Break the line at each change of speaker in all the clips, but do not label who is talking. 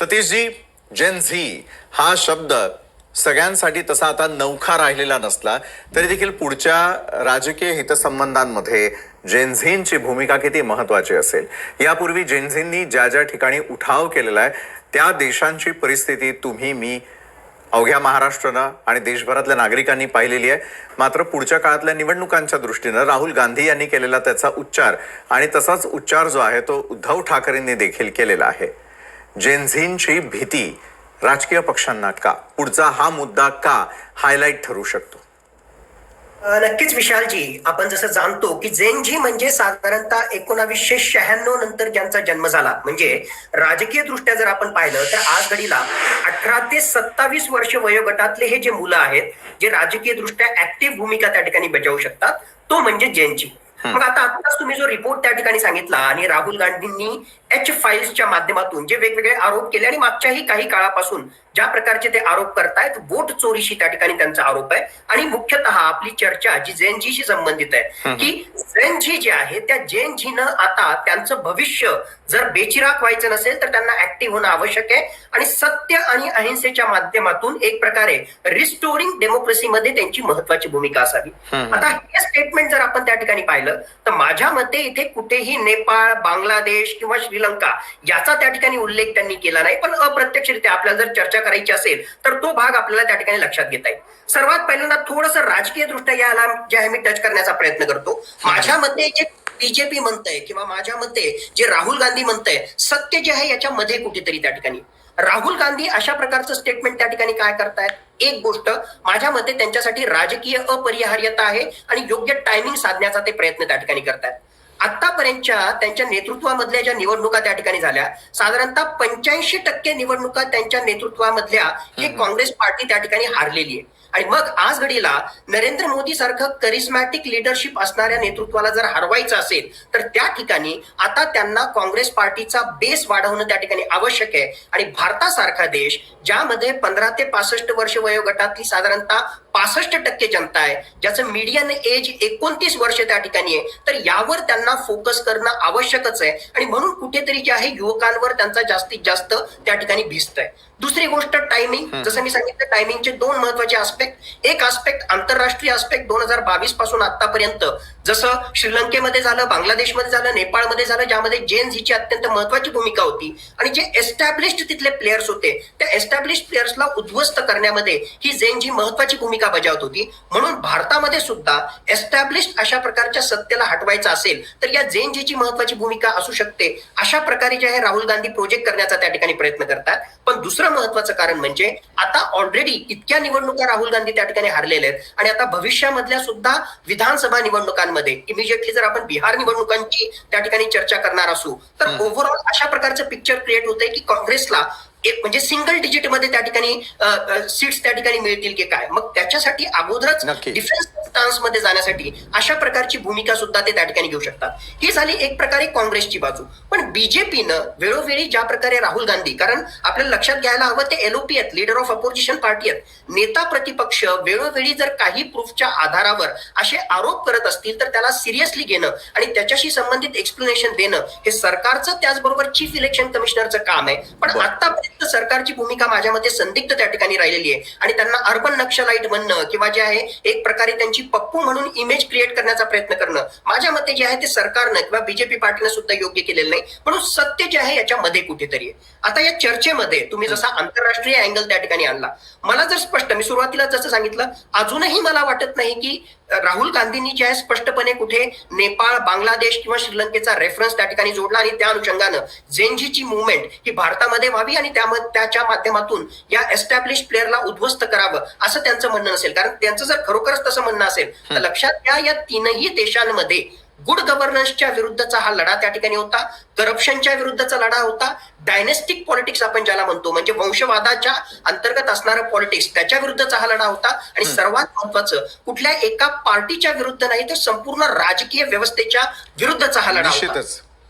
सतीशजी जेन Zee हा शब्द सगळ्यांसाठी तसा आता नौखा राहिलेला नसला तरी देखील पुढच्या राजकीय हितसंबंधांमध्ये जेनझींची भूमिका किती महत्वाची असेल? यापूर्वी जेनझींनी ज्या ज्या ठिकाणी उठाव केलेला आहे त्या देशांची परिस्थिती तुम्ही मी अवघ्या महाराष्ट्रानं आणि देशभरातल्या नागरिकांनी पाहिलेली आहे. मात्र पुढच्या काळातल्या निवडणुकांच्या दृष्टीनं राहुल गांधी यांनी केलेला त्याचा उच्चार आणि तसाच उच्चार जो आहे तो उद्धव ठाकरेंनी देखील केलेला आहे. जेनझींची भीती राजकीय पक्षांना का? पुढचा हा मुद्दा का हायलाईट ठरू शकतो?
नक्कीच विशालजी आपण जसं जाणतो की झेनजी म्हणजे साधारणतः एकोणावीसशे शहाण्णव नंतर ज्यांचा जन्म झाला म्हणजे राजकीय दृष्ट्या जर आपण पाहिलं तर आज घडीला अठरा ते सत्तावीस वर्ष वयोगटातले हे जे मुलं आहेत जे राजकीय दृष्ट्या ऍक्टिव्ह भूमिका त्या ठिकाणी बजावू शकतात तो म्हणजे जेनजी मग आता आताच तुम्ही जो रिपोर्ट त्या ठिकाणी सांगितला आणि राहुल गांधींनी एच फाईल्सच्या माध्यमातून जे वेगवेगळे आरोप केले आणि मागच्याही काही काळापासून ज्या प्रकारचे ते आरोप करतायत वोट चोरीशी त्या ठिकाणी त्यांचा आरोप आहे. आणि मुख्यतः आपली चर्चा जी जैनजीशी संबंधित आहे की जैनजी जे आहे त्या जैनजीनं आता त्यांचं भविष्य जर बेचिराग व्हायचं नसेल तर त्यांना ऍक्टिव्ह होणं आवश्यक आहे. आणि सत्य आणि अहिंसेच्या माध्यमातून एक प्रकारे रिस्टोरिंग डेमोक्रेसीमध्ये त्यांची महत्वाची भूमिका असावी. आता हे स्टेटमेंट जर आपण त्या ठिकाणी पाहिलं तर माझ्या मते इथे कुठेही नेपाळ बांगलादेश किंवा श्रीलंका याचा त्या ठिकाणी उल्लेख त्यांनी केला नाही. पण अप्रत्यक्षरित्या आपल्याला जर चर्चा करायची असेल तर तो भाग आपल्याला त्या ठिकाणी लक्षात घेता येईल. सर्वात पहिल्यांदा थोडंसं राजकीय दृष्ट्या याला जे आहे मी टच करण्याचा प्रयत्न करतो. माझ्या मते जे बीजेपी म्हणतंय किंवा माझ्या मते जे राहुल गांधी म्हणतंय सत्य जे आहे याच्यामध्ये कुठेतरी त्या ठिकाणी. राहुल गांधी अशा प्रकारचं स्टेटमेंट त्या ठिकाणी काय करतायत? एक गोष्ट माझ्या मते त्यांच्यासाठी राजकीय अपरिहार्यता आहे आणि योग्य टायमिंग साधण्याचा ते प्रयत्न त्या ठिकाणी करतायत. आतापर्यंतच्या त्यांच्या नेतृत्वामधल्या ज्या निवडणुका त्या ठिकाणी झाल्या साधारणतः पंच्याऐंशी टक्के निवडणुका त्यांच्या नेतृत्वामधल्या ही काँग्रेस पार्टी त्या ठिकाणी हारलेली आहे. आणि मग आज घडीला नरेंद्र मोदी सारखं करिस्मॅटिक लिडरशिप असणाऱ्या नेतृत्वाला जर हरवायचं असेल तर त्या ठिकाणी आता त्यांना काँग्रेस पार्टीचा बेस वाढवणं त्या ठिकाणी आवश्यक आहे. आणि भारतासारखा देश ज्यामध्ये पंधरा ते पासष्ट वर्ष वयोगटातली साधारणतः पासष्ट टक्के जनता आहे ज्याचं मीडियन एज एकोणतीस वर्ष त्या ठिकाणी आहे तर यावर त्यांना फोकस करणं आवश्यकच आहे. आणि म्हणून कुठेतरी जे आहे युवकांवर त्यांचा जास्तीत जास्त त्या ठिकाणी भिस्त आहे. दुसरी गोष्ट टायमिंग जसं मी सांगितलं टायमिंगचे दोन महत्त्वाचे आस्पेक्ट एक आस्पेक्ट आंतरराष्ट्रीय आस्पेक्ट दोन हजार बावीसपासून आतापर्यंत जसं श्रीलंकेमध्ये झालं बांगलादेशमध्ये झालं नेपाळमध्ये झालं ज्यामध्ये जेन हिची अत्यंत महत्वाची भूमिका होती. आणि जे एस्टॅब्लिश्ड तिथले प्लेयर्स होते त्या एस्टॅब्लिश प्लेयर्सला उद्ध्वस्त करण्यामध्ये ही जेन ही महत्वाची भूमिका बजावत होती. म्हणून भारतामध्ये सुद्धा एस्टॅब्लिश्ड अशा प्रकारच्या सत्तेला हटवायचं असेल तर या जेन जीची महत्वाची भूमिका असू शकते अशा प्रकारे जे आहे राहुल गांधी प्रोजेक्ट करण्याचा त्या ठिकाणी प्रयत्न करतात. दुसरं महत्वाचं कारण म्हणजे आता ऑलरेडी इतक्या निवडणुका राहुल गांधी त्या ठिकाणी हारलेल्या आहेत. आणि आता भविष्यामधल्या सुद्धा विधानसभा निवडणुकांमध्ये इमिजिएटली जर आपण बिहार निवडणुकांची त्या ठिकाणी चर्चा करणार असू तर ओव्हरऑल अशा प्रकारचं पिक्चर क्रिएट होतंय की काँग्रेसला एक म्हणजे सिंगल डिजिटमध्ये त्या ठिकाणी सीट्स त्या ठिकाणी मिळतील की काय? मग त्याच्यासाठी अगोदरच. डिफेन्स मध्ये जाण्यासाठी अशा प्रकारची भूमिका सुद्धा ते त्या ठिकाणी घेऊ शकतात. ही झाली एक प्रकारे काँग्रेसची बाजू. पण बीजेपीनं वेळोवेळी ज्या प्रकारे राहुल गांधी कारण आपल्याला लक्षात घ्यायला हवं ते एलओपी आहेत लिडर ऑफ अपोजिशन पार्टी आहेत. नेता प्रतिपक्ष वेळोवेळी जर काही प्रूफच्या आधारावर असे आरोप करत असतील तर त्याला सिरियसली घेणं आणि त्याच्याशी संबंधित एक्सप्लेनेशन देणं हे सरकारचं त्याचबरोबर चीफ इलेक्शन कमिशनरचं काम आहे. पण आतापर्यंत सरकारची भूमिका माझ्या मते संदिग्ध त्या ठिकाणी राहिलेली आहे. आणि त्यांना अर्बन नक्षलाईट म्हणणं किंवा जे आहे एक प्रकारे त्यांची पप्पू म्हणून इमेज क्रिएट करण्याचा प्रयत्न करणं. माझ्या मते जे आहे ते सरकारनं किंवा बीजेपी पार्टीनं सुद्धा योग्य केलेलं नाही. म्हणून सत्य जे आहे याच्यामध्ये कुठेतरी आहे. आता या चर्चेमध्ये तुम्ही जसा आंतरराष्ट्रीय अँगल त्या ठिकाणी आणला. मला जर स्पष्ट मी सुरुवातीला जसं सांगितलं अजूनही मला वाटत नाही की राहुल गांधींनी जे आहे स्पष्टपणे कुठे नेपाळ बांगलादेश किंवा श्रीलंकेचा रेफरन्स त्या ठिकाणी जोडला आणि त्या अनुषंगानं झेनजीची मुवमेंट ही भारतामध्ये व्हावी आणि त्याच्या माध्यमातून या एस्टॅब्लिश प्लेअरला उद्ध्वस्त करावं असं त्यांचं म्हणणं नसेल कारण त्यांचं जर खरोखरच तसं म्हणणं असेल तर लक्षात घ्या या तीनही देशांमध्ये गुड गव्हर्नन्सच्या विरुद्धचा हा लढा त्या ठिकाणी होता. करप्शनच्या विरुद्धचा लढा होता. डायनेस्टिक पॉलिटिक्स आपण ज्याला म्हणतो म्हणजे वंशवादाच्या अंतर्गत असणारं पॉलिटिक्स त्याच्या विरुद्धचा हा लढा होता. आणि सर्वात महत्वाचं कुठल्या एका पार्टीच्या विरुद्ध नाही तर संपूर्ण राजकीय व्यवस्थेच्या विरुद्धचा हा लढा होता.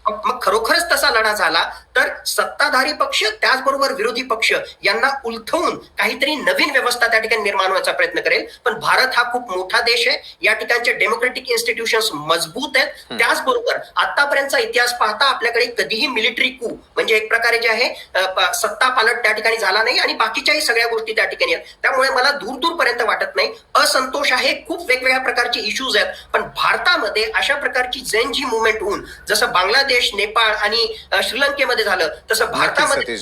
मग खरोखरच तसा लढा झाला तर सत्ताधारी पक्ष त्याचबरोबर विरोधी पक्ष यांना उलथवून काहीतरी नवीन व्यवस्था त्या ठिकाणी निर्माण होण्याचा प्रयत्न करेल. पण भारत हा खूप मोठा देश आहे. या ठिकाणचे डेमोक्रेटिक इन्स्टिट्यूशन्स मजबूत आहेत. त्याचबरोबर आतापर्यंतचा इतिहास पाहता आपल्याकडे कधीही मिलिटरी कू म्हणजे एक प्रकारे जे आहे सत्ता पालट त्या ठिकाणी झाला नाही आणि बाकीच्याही सगळ्या गोष्टी त्या ठिकाणी आहेत. त्यामुळे मला दूर दूरपर्यंत वाटत नाही. असंतोष आहे. खूप वेगवेगळ्या प्रकारचे इश्यूज आहेत. पण भारतामध्ये अशा प्रकारची जैन जी मुवमेंट होऊन जसं बांगलादेश नेपाळ आणि श्रीलंकेमध्ये झालं. तसं भारतामध्ये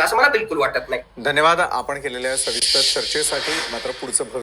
असं मला बिलकुल वाटत नाही.
धन्यवाद आपण केलेल्या सविस्तर चर्चेसाठी मात्र पुढचं